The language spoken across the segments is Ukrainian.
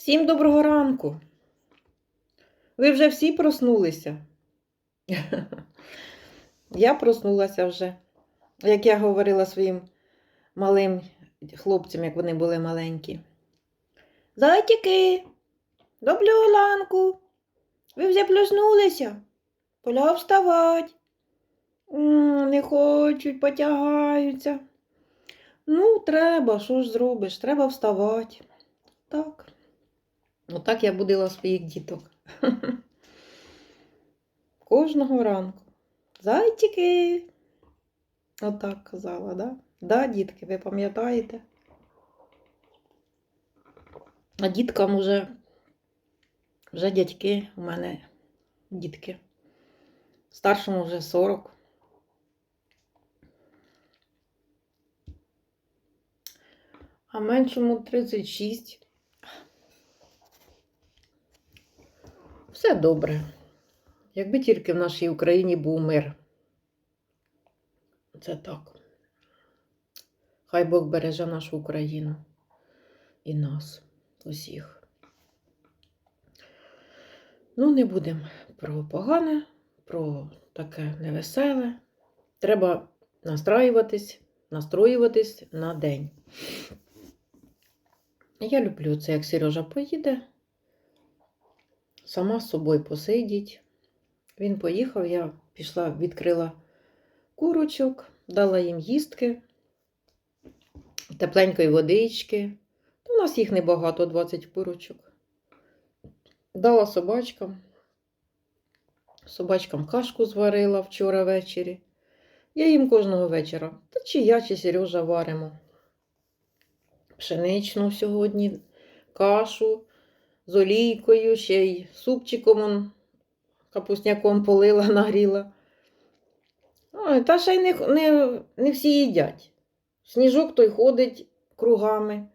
Всім доброго ранку. Ви вже всі проснулися? Я проснулася вже. Як я говорила своїм малим хлопцям, як вони були маленькі. Зайчики, доброго ранку. Ви вже проснулися? Поля вставать. М, Не хочуть, потягаються. Ну, треба, що ж зробиш? Треба вставати. Так. Отак я будила своїх діток. Кожного ранку. Зайчики. Отак казала, да? Да, дітки, ви пам'ятаєте? А діткам уже, вже дядьки у мене дітки. Старшому вже 40. А меншому 36. Все добре. Якби тільки в нашій Україні був мир. Це так. Хай Бог береже нашу Україну і нас, усіх. Ну, не будемо про погане, про таке невеселе. Треба настраюватись, настроюватись на день. Я люблю це, як Сережа поїде, сама з собою посидіть. Він поїхав, я пішла, відкрила курочок, дала їм їстки, тепленької водички. У нас їх небагато, 20 курочок. Дала собачкам. Собачкам кашку зварила вчора ввечері. Я їм кожного вечора. Та чи я, чи Сережа варимо. Пшеничну сьогодні, кашу з олійкою, ще й супчиком капусняком полила, нагріла. Ой, та ще й не, не, не всі їдять. Сніжок той ходить кругами.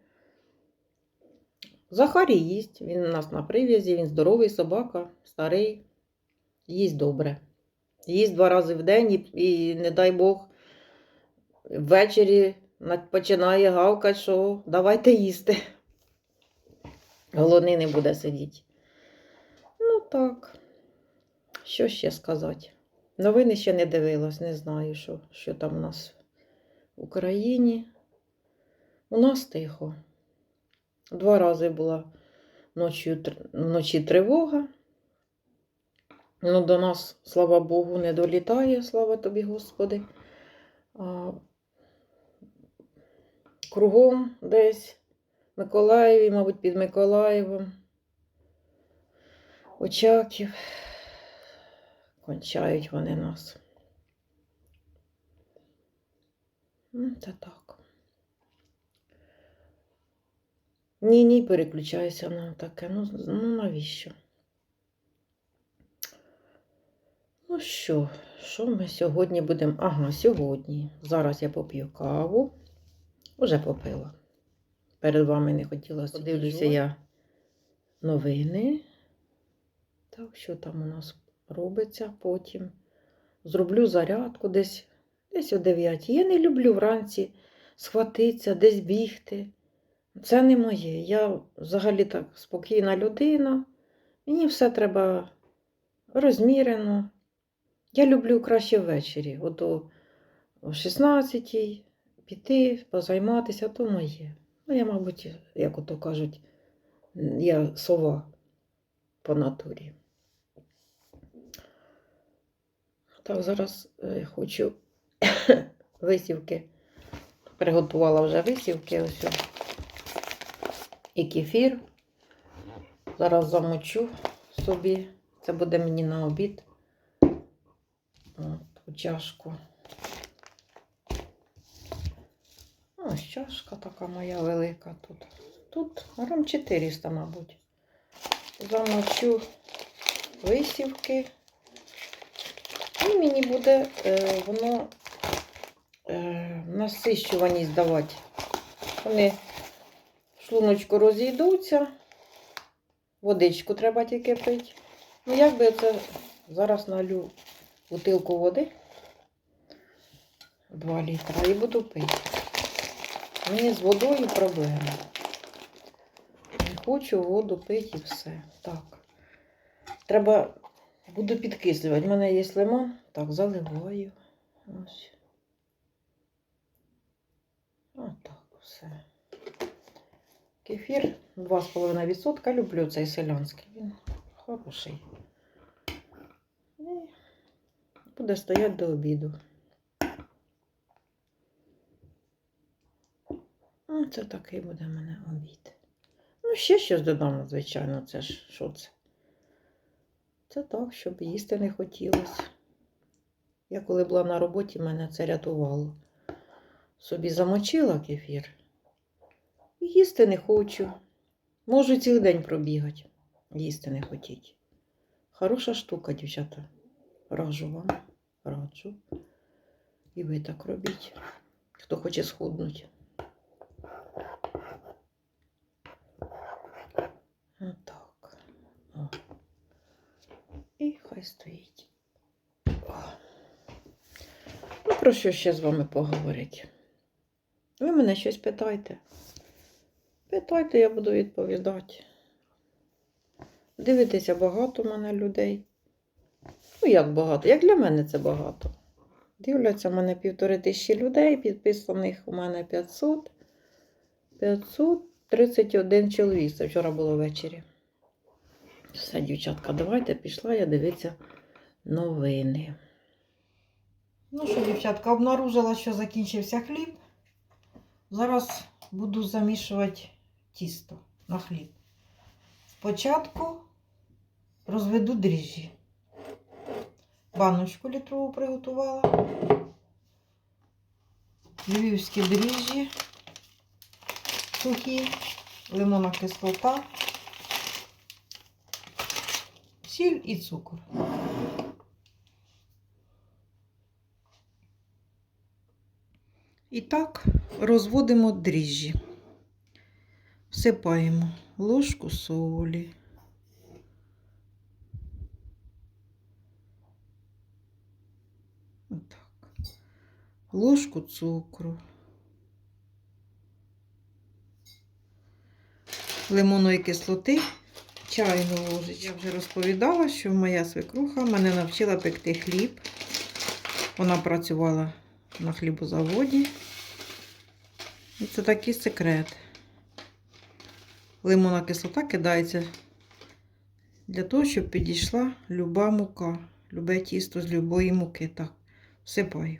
Захарій їсть, він у нас на прив'язі, він здоровий собака, старий, їсть добре. Їсть два рази в день і, і не дай Бог, ввечері починає гавкати, що давайте їсти. Голодний не буде сидіти. Ну так, що ще сказати? Новини ще не дивилась, не знаю, що, що там у нас в Україні. У нас тихо. Два рази була ночі, вночі тривога. Ну, до нас, слава Богу, не долітає, слава тобі, Господи. А, кругом десь Миколаєві, мабуть, під Миколаєвом. Очаків. Кончають вони нас. Ну, Та так. Ні, ні, переключаюся на таке. Ну, ну навіщо? Ну що, що ми сьогодні будемо? Ага, сьогодні. Зараз я поп'ю каву. Уже попила. Перед вами не хотіла подивлюся я новини. Так, що там у нас робиться потім. Зроблю зарядку десь, десь о 9. Я не люблю вранці схватитися, десь бігти. Це не моє. Я взагалі так спокійна людина. Мені все треба розмірено. Я люблю краще ввечері. От о о 16 піти, позайматися, то моє. Ну, я, мабуть, як ото кажуть, я сова по натурі. Так, зараз е, хочу висівки. Приготувала вже висівки. Ось. І кефір. Зараз замочу собі. Це буде мені на обід. От, у чашку. Ось чашка така моя велика тут. Тут грам 400, мабуть. Замочу висівки. І мені буде е, воно е, насищуваність давати. Вони в шлуночку розійдуться. Водичку треба тільки пити. Ну, як би це зараз налю бутилку води 2 літра і буду пити. Мені з водою проблема. хочу воду пити і все. Так. Треба буду підкислювати. У мене є лимон. Так, заливаю. Ось. Отак, все. Кефір 2,5%. Люблю цей селянський. Він хороший. І буде стояти до обіду. А, це такий буде в мене обід. Ну, ще щось додам, звичайно, це ж що це? Це так, щоб їсти не хотілося. Я коли була на роботі, мене це рятувало. Собі замочила кефір. Їсти не хочу. Можу цілий день пробігати. Їсти не хотіть. Хороша штука, дівчата. Раджу вам. Раджу. І ви так робіть. Хто хоче схуднути. Отак. О. І хай стоїть. Ну, про що ще з вами поговорити? Ви мене щось питайте. Питайте, я буду відповідати. Дивитеся, багато в мене людей. Ну, як багато? Як для мене це багато. Дивляться в мене півтори тисячі людей, підписаних у мене 500. 531 чоловік. Це вчора було ввечері. Все, дівчатка, давайте пішла я дивитися новини. Ну що, дівчатка, обнаружила, що закінчився хліб. Зараз буду замішувати тісто на хліб. Спочатку розведу дріжджі. Баночку літрову приготувала. Львівські дріжджі сухі, лимонна кислота, сіль і цукор. І так розводимо дріжджі. Всипаємо ложку солі. Отак. Ложку цукру. Лимонної кислоти, чайну ложечку. Я вже розповідала, що моя свекруха мене навчила пекти хліб. Вона працювала на хлібозаводі. І це такий секрет. Лимонна кислота кидається для того, щоб підійшла люба мука, любе тісто з любої муки. Так, всипаю.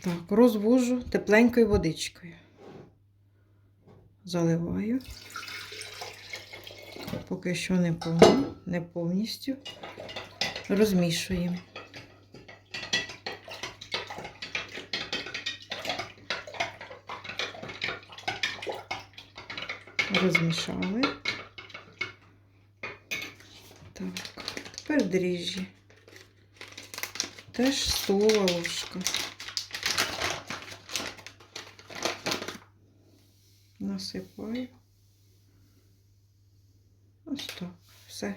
Так, розвожу тепленькою водичкою. Заливаю. Поки що не повно, не повністю. Розмішуємо. Розмішали. Так, тепер дріжджі. Теж столова ложка. Насипаю. Ось так. Все.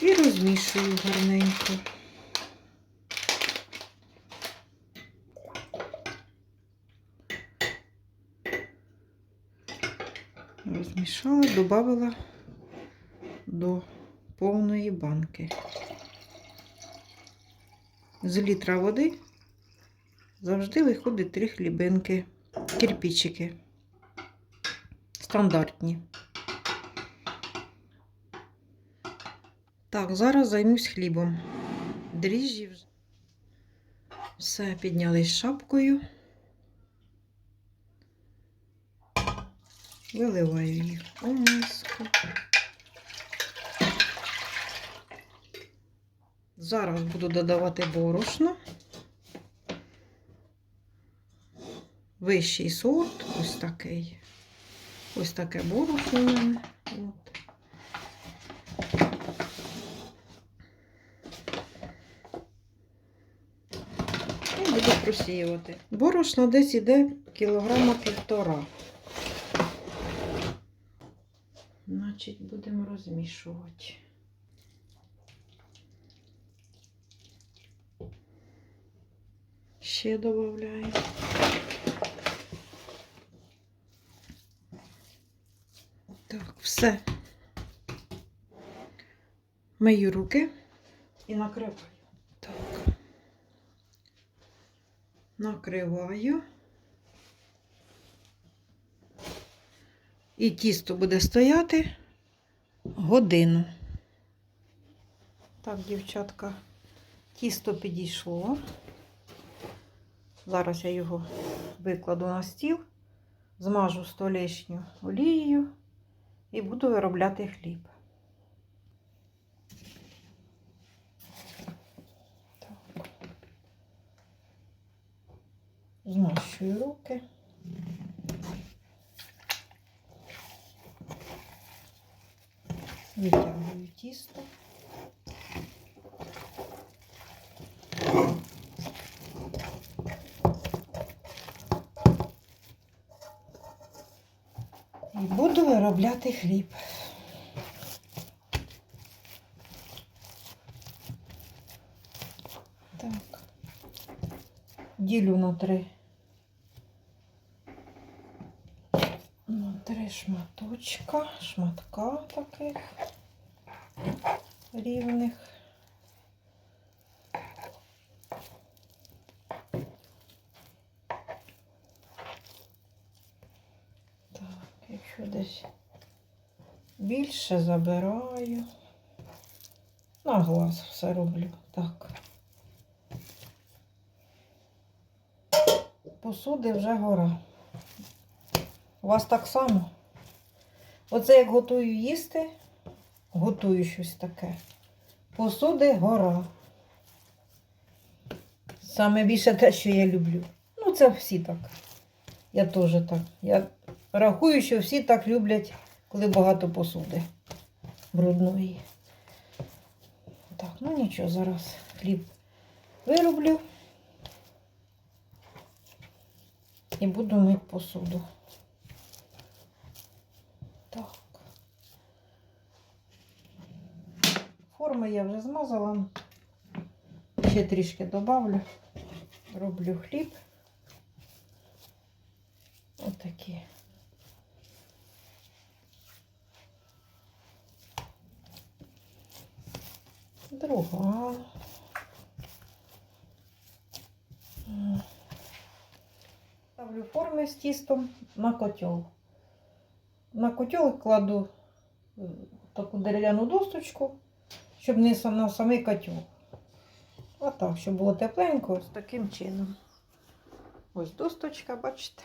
І розмішую гарненько. Розмішала, додала до повної банки. З літра води завжди виходить три хлібинки, кирпичики. Стандартні. Так, зараз займусь хлібом. Дріжджі вже. Все, піднялись шапкою. Виливаю їх у миску. Зараз буду додавати борошно. Вищий сорт, ось такий. Ось таке борошно у мене. От. І буду просіювати. Борошно десь іде кілограма півтора. Значить, будемо розмішувати. Ще додаємо. Так, все. Мию руки і накриваю. Так. Накриваю. І тісто буде стояти годину. Так, дівчатка, тісто підійшло. Зараз я його викладу на стіл, змажу столешню олією і буду виробляти хліб. Так. Змащую руки. Витягую тісто. І буду виробляти хліб. Так. Ділю на три. На три шматочка, шматка таких рівних. Так, якщо десь більше забираю. На глаз все роблю. Так. Посуди вже гора. У вас так само? Оце як готую їсти, готую щось таке. Посуди гора. Саме більше те, що я люблю. Ну, це всі так. Я теж так. Я рахую, що всі так люблять, коли багато посуди брудної. Так, ну нічого, зараз хліб вироблю і буду мити посуду. Так. Форми я вже змазала. Ще трішки добавлю. Роблю хліб. Отакі. Друга. Ставлю форми з тістом на котел. На котел кладу е, таку дерев'яну досточку, щоб не на самий котел. Отак, щоб було тепленько, з таким чином. Ось досточка, бачите.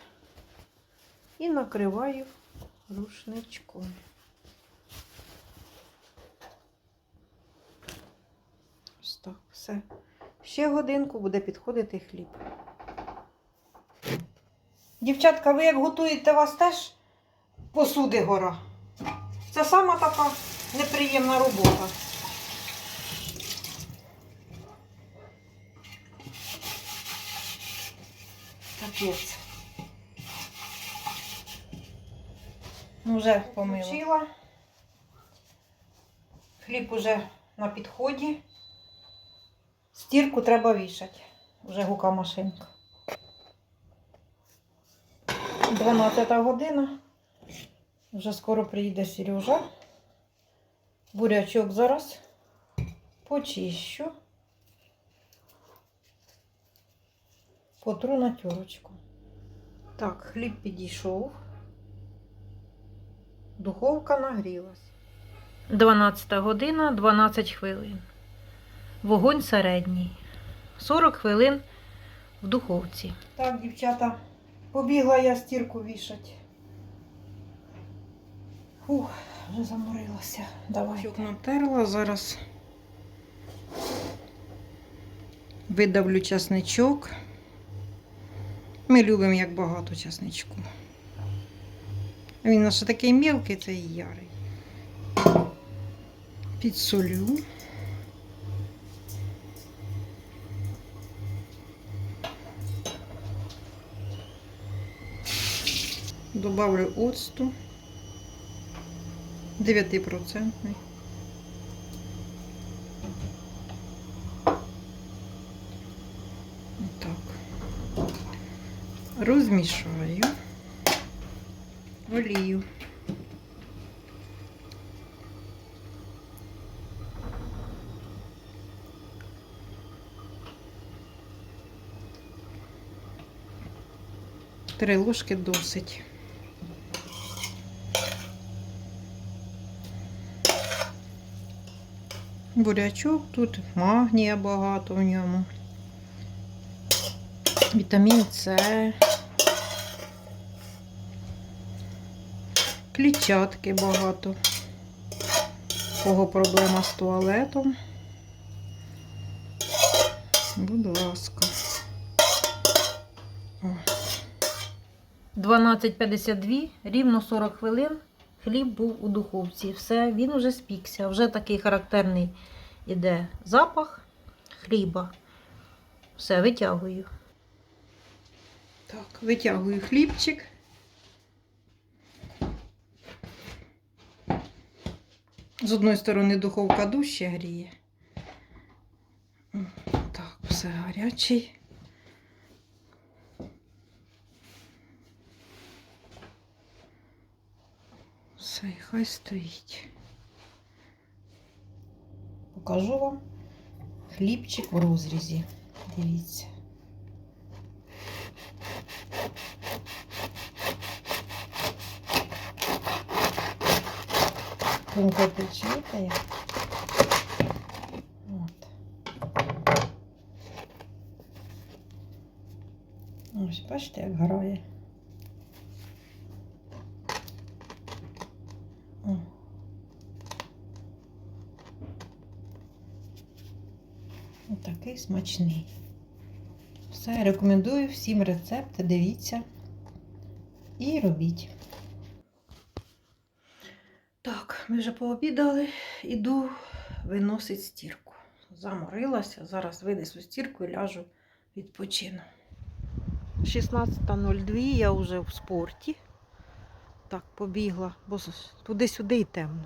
І накриваю рушничком. Ось так, все. Ще годинку буде підходити хліб. Дівчатка, ви як готуєте, вас теж посуди гора. Це сама така неприємна робота. Капець. Ну, вже помила. Хліб уже на підході. Стірку треба вішати. Вже гука машинка. 12 година. Вже скоро приїде Сережа. Бурячок зараз почищу. Потру на тюрочку. Так, хліб підійшов. Духовка нагрілась. 12 година, 12 хвилин. Вогонь середній. 40 хвилин в духовці. Так, дівчата, побігла я стірку вішать. Фух, вже заморилася. Давай. Натерла, зараз видавлю часничок. Ми любимо як багато часничку. Він наш такий мілкий, цей ярий. Підсолю. Добавлю оцту. 9%. Так. Розмішаю олію. Три ложки досить. Бурячок тут магнія багато в ньому. Вітамін С. Клітчатки багато. Кого проблема з туалетом. Будь ласка. О. 12.52, рівно 40 хвилин. Хліб був у духовці. Все, він уже спікся. Вже такий характерний іде запах хліба. Все, витягую. Так, витягую хлібчик. З одної сторони духовка дужче гріє. Так, все гарячий. Все, і хай стоїть. Покажу вам хлібчик в розрізі. Дивіться. Тонко печете. От. Ось, бачите, як грає. О. Отакий смачний. Все, рекомендую всім рецепти, дивіться і робіть. Так, ми вже пообідали, іду виносить стірку. Заморилася, зараз винесу стірку і ляжу відпочину. 16.02 я вже в спорті. Так, побігла, бо туди-сюди і темно.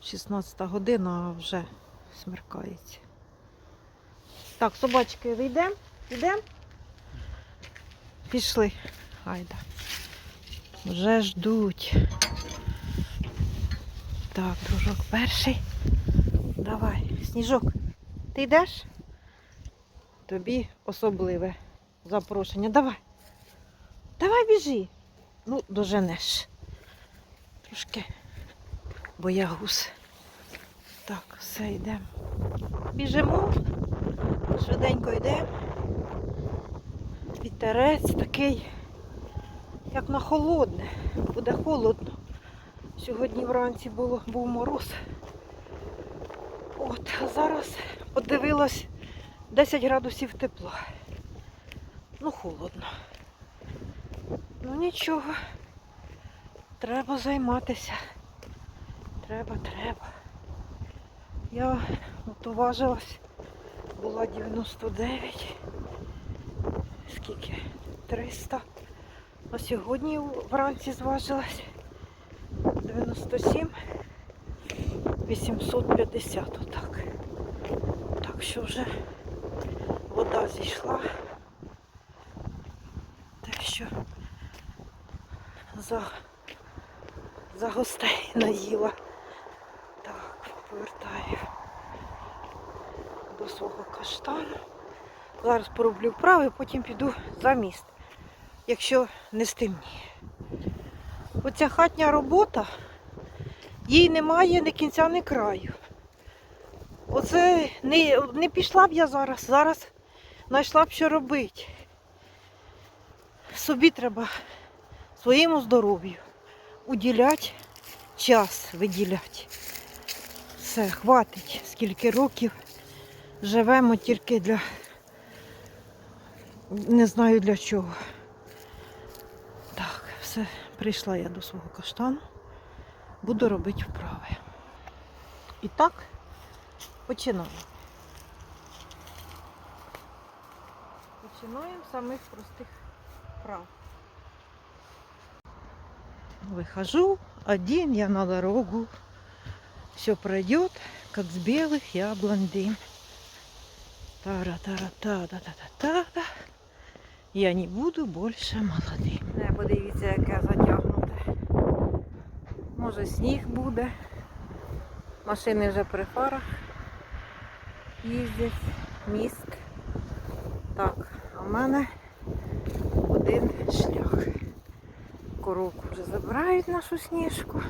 16 година, а вже смеркається. Так, собачки, вийдемо? Йдемо? Пішли. Гайда. Вже ждуть. Так, дружок перший. Давай, сніжок, ти йдеш? Тобі особливе запрошення. Давай. Давай біжи. Ну, доженеш. Трошки боягуз. Так, все, йдемо. Біжимо. Швиденько йдемо. Вітерець такий, як на холодне. Буде холодно. Сьогодні вранці було, був мороз. От, а зараз подивилась 10 градусів тепла. Ну, холодно. Ну нічого. Треба займатися. Треба, треба. Я от уважилась, була 99. Скільки? 300. А сьогодні вранці зважилась 97 850 отак. Так що вже вода зійшла. Так що за, за гостей наїла. Так, повертаю до свого каштану. Зараз пороблю вправи, потім піду за міст, якщо не стемніє. Оця хатня робота, їй немає ні кінця, ні краю. Оце не, не пішла б я зараз, зараз знайшла б що робити. Собі треба своєму здоров'ю уділяти час виділяти. Все, хватить, скільки років живемо тільки для не знаю для чого. Так, все, прийшла я до свого каштану. Буду робити вправи. І так, починаємо. Починаємо з самих простих вправ. Выхожу один я на дорогу. Все пройдет, как с белых яблонь дым. тара тара та та та та та та Я не буду більше молодим. Не, подивіться, яке затягнуте. Може сніг буде. Машини вже при фарах їздять, міст. Так, а в мене один шлях. Коровку вже забирають нашу сніжку.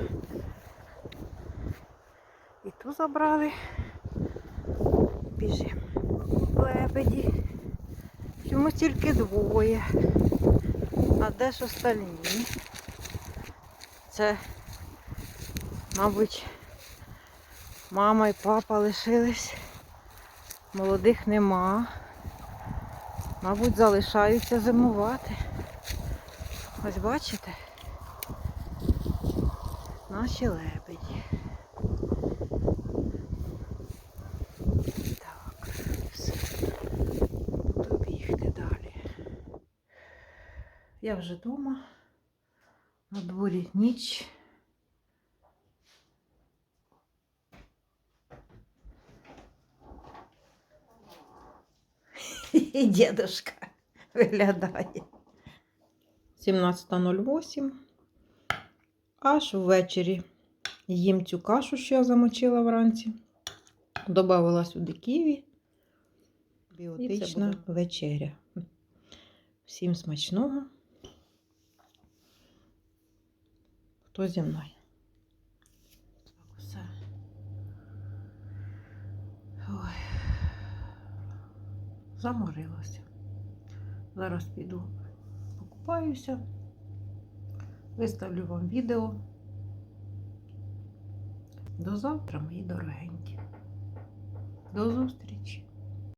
І ту забрали. Біжимо. Лебеді. Чомусь тільки двоє. А де ж остальні? Це, мабуть, мама і папа лишились. Молодих нема. Мабуть, залишаються зимувати. Ось бачите? Наші лебеді. Так, все. Буду бігти далі. Я вже вдома. На дворі ніч. І дедушка виглядає. 17.08. Аж ввечері їм цю кашу, що я замочила вранці. Добавила сюди ківі. Біотична вечеря. Всім смачного. Хто зі мною? Так, все. Ой. Заморилася. Зараз піду покупаюся. Виставлю вам відео. До завтра, мої дорогенькі. До зустрічі!